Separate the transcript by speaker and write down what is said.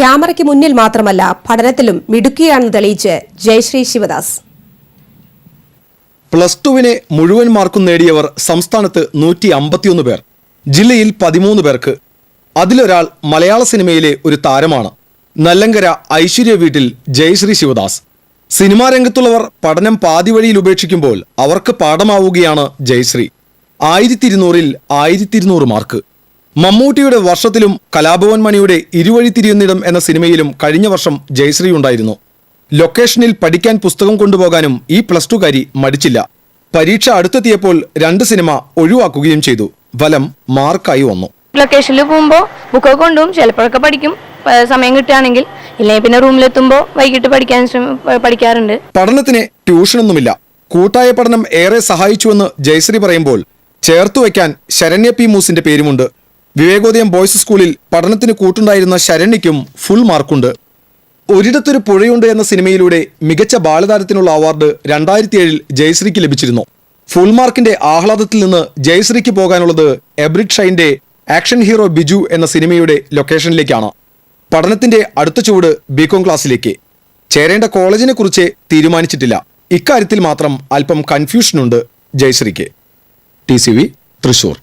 Speaker 1: ക്യാമറയ്ക്ക് മുന്നിൽ മാത്രമല്ല പഠനത്തിലും മിടുക്കിയാണെന്ന് തെളിയിച്ച് ജയശ്രീ ശിവദാസ്.
Speaker 2: പ്ലസ് ടുവിനെ മുഴുവൻ മാർക്കും നേടിയവർ സംസ്ഥാനത്ത് നൂറ്റി അമ്പത്തിയൊന്ന് പേർ ജില്ലയിൽ പതിമൂന്ന് പേർക്ക്. അതിലൊരാൾ മലയാള സിനിമയിലെ ഒരു താരമാണ്. നല്ലങ്കര ഐശ്വര്യ വീട്ടിൽ ജയശ്രീ ശിവദാസ്. സിനിമാ രംഗത്തുള്ളവർ പഠനം പാതിവഴിയിൽ ഉപേക്ഷിക്കുമ്പോൾ അവർക്ക് പാഠമാവുകയാണ് ജയശ്രീ. ആയിരത്തി ഇരുന്നൂറിൽ ആയിരത്തി ഇരുന്നൂറ് മാർക്ക്. മമ്മൂട്ടിയുടെ വർഷത്തിലും കലാഭവൻ മണിയുടെ ഇരുവഴി തിരിയുന്നിടം എന്ന സിനിമയിലും കഴിഞ്ഞ വർഷം ജയശ്രീ ഉണ്ടായിരുന്നു. ലൊക്കേഷനിൽ പഠിക്കാൻ പുസ്തകം കൊണ്ടുപോകാനും ഈ പ്ലസ് ടുകാരി മടിച്ചില്ല. പരീക്ഷ അടുത്തെത്തിയപ്പോൾ രണ്ട് സിനിമ ഒഴിവാക്കുകയും ചെയ്തു. ഫലം മാർക്കായി വന്നു.
Speaker 3: ലൊക്കേഷനിൽ പോകുമ്പോൾ ബുക്കൊക്കെ കൊണ്ടുപോകും. ചിലപ്പോഴൊക്കെ പഠിക്കും. സമയം കിട്ടുകയാണെങ്കിൽ. ഇല്ലെങ്കിൽ പിന്നെ റൂമിലെത്തുമ്പോൾ വൈകിട്ട് പഠിക്കാൻ പഠിക്കാറുണ്ട്.
Speaker 2: പഠനത്തിന് ട്യൂഷനൊന്നുമില്ല. കൂട്ടായ പഠനം ഏറെ സഹായിച്ചുവെന്ന് ജയശ്രീ പറയുമ്പോൾ ചേർത്തു വയ്ക്കാൻ ശരണ്യ പി മൂസിന്റെ പേരുമുണ്ട്. വിവേകോദയം ബോയ്സ് സ്കൂളിൽ പഠനത്തിന് കൂട്ടുണ്ടായിരുന്ന ശരണ്യയ്ക്കും ഫുൾ മാർക്കുണ്ട് ഒരിടത്തൊരു പുഴയുണ്ട് എന്ന സിനിമയിലൂടെ മികച്ച ബാലതാരത്തിനുള്ള അവാർഡ് രണ്ടായിരത്തി ഏഴിൽ ജയശ്രീക്ക് ലഭിച്ചിരുന്നു. ഫുൾ മാർക്കിന്റെ ആഹ്ലാദത്തിൽ നിന്ന് ജയശ്രീക്ക് പോകാനുള്ളത് എബ്രിഡ് ഷൈന്റെ ആക്ഷൻ ഹീറോ ബിജു എന്ന സിനിമയുടെ ലൊക്കേഷനിലേക്കാണ്. പഠനത്തിന്റെ അടുത്ത ചുവട് ബികോം ക്ലാസ്സിലേക്ക്. ചേരേണ്ട കോളേജിനെ കുറിച്ച് തീരുമാനിച്ചിട്ടില്ല. ഇക്കാര്യത്തിൽ മാത്രം അല്പം കൺഫ്യൂഷനുണ്ട് ജയശ്രീക്ക്. T C V Thrissur.